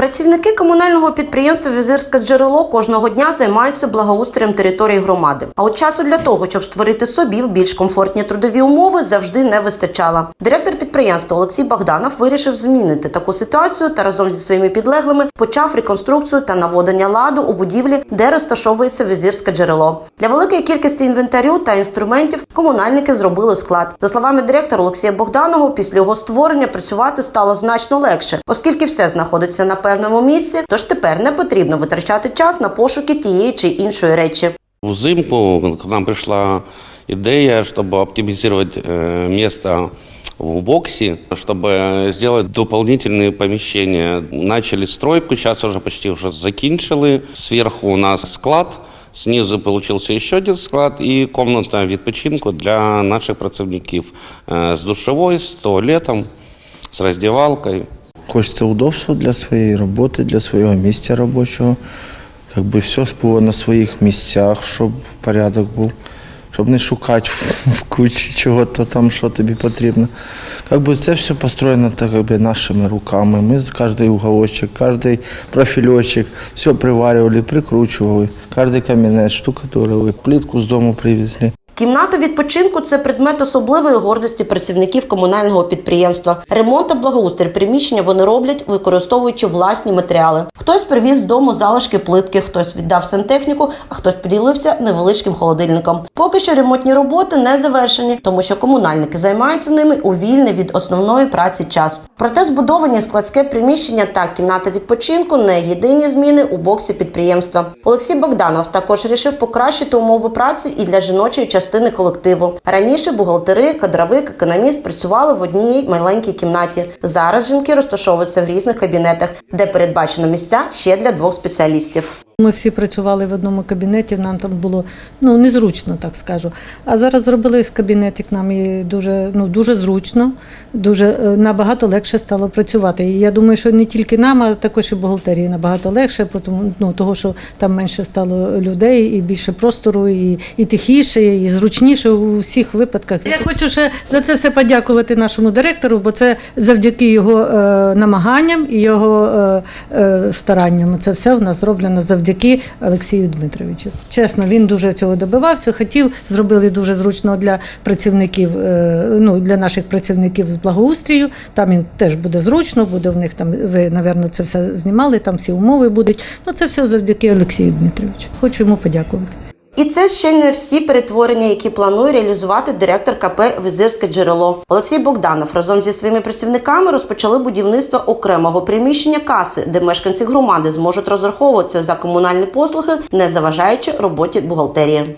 Працівники комунального підприємства Візирське джерело кожного дня займаються благоустроєм території громади. А от часу для того, щоб створити собі більш комфортні трудові умови, завжди не вистачало. Директор підприємства Олексій Богданов вирішив змінити таку ситуацію та разом зі своїми підлеглими почав реконструкцію та наводення ладу у будівлі, де розташовується Візирське джерело. Для великої кількості інвентарю та інструментів комунальники зробили склад. За словами директора Олексія Богданова, після його створення працювати стало значно легше, оскільки все знаходиться на певному місці. Тож тепер не потрібно витрачати час на пошуки тієї чи іншої речі. Взимку к нам пришла идея, чтобы оптимизировать э, место в боксе, чтобы сделать дополнительные помещения. Начали стройку, сейчас уже почти уже закінчили. Сверху у нас склад, снизу получился еще один склад и комната відпочинку для наших працівників э, з душовой, з туалетом, з роздівалкою. Хочется удобства для своей работы, для своего места робочого. Как бы все було на своїх місцях, щоб порядок був, щоб не шукати в кучі чого-то там, що тобі потрібно. Как бы це все построєно так, как бы, нашими руками. Ми з кожний уголочок, кожний профільочок, все приварювали, прикручували, кожний камінець штукатурили, плитку з дому привезли. Кімната відпочинку це предмет особливої гордості працівників комунального підприємства. Ремонт та благоустрій приміщення вони роблять, використовуючи власні матеріали. Хтось привіз з дому залишки плитки, хтось віддав сантехніку, а хтось поділився невеличким холодильником. Поки що ремонтні роботи не завершені, тому що комунальники займаються ними у вільний від основної праці час. Проте збудовані складське приміщення та кімната відпочинку не єдині зміни у боксі підприємства. Олексій Богданов також рішив покращити умови праці і для жіночої частини колективу. Раніше бухгалтери, кадровик, економіст працювали в одній маленькій кімнаті. Зараз жінки розташовуються в різних кабінетах, де передбачено місця ще для двох спеціалістів. Ми всі працювали в одному кабінеті, нам там було ну незручно, так скажу. А зараз зробили з кабінетик нам і дуже ну дуже зручно, дуже е, набагато легше стало працювати. І я думаю, що не тільки нам, а також і бухгалтерії набагато легше, тому ну того, що там менше стало людей, і більше простору, і, і тихіше, і зручніше у всіх випадках. Я хочу ще за це все подякувати нашому директору, бо це завдяки його е, намаганням і його е, е, старанням. Це все в нас зроблено завдяки Олексію Дмитровичу. Чесно, він дуже цього добивався. Хотів, зробили дуже зручно для працівників, е, ну для наших працівників з благоустрію. Там їм теж буде зручно, буде в них там. Ви, напевно, це все знімали. Там всі умови будуть. Ну це все завдяки Олексію Дмитровичу. Хочу йому подякувати. І це ще не всі перетворення, які планує реалізувати директор КП Визирське джерело. Олексій Богданов разом зі своїми працівниками розпочали будівництво окремого приміщення каси, де мешканці громади зможуть розраховуватися за комунальні послуги, не заважаючи роботі бухгалтерії.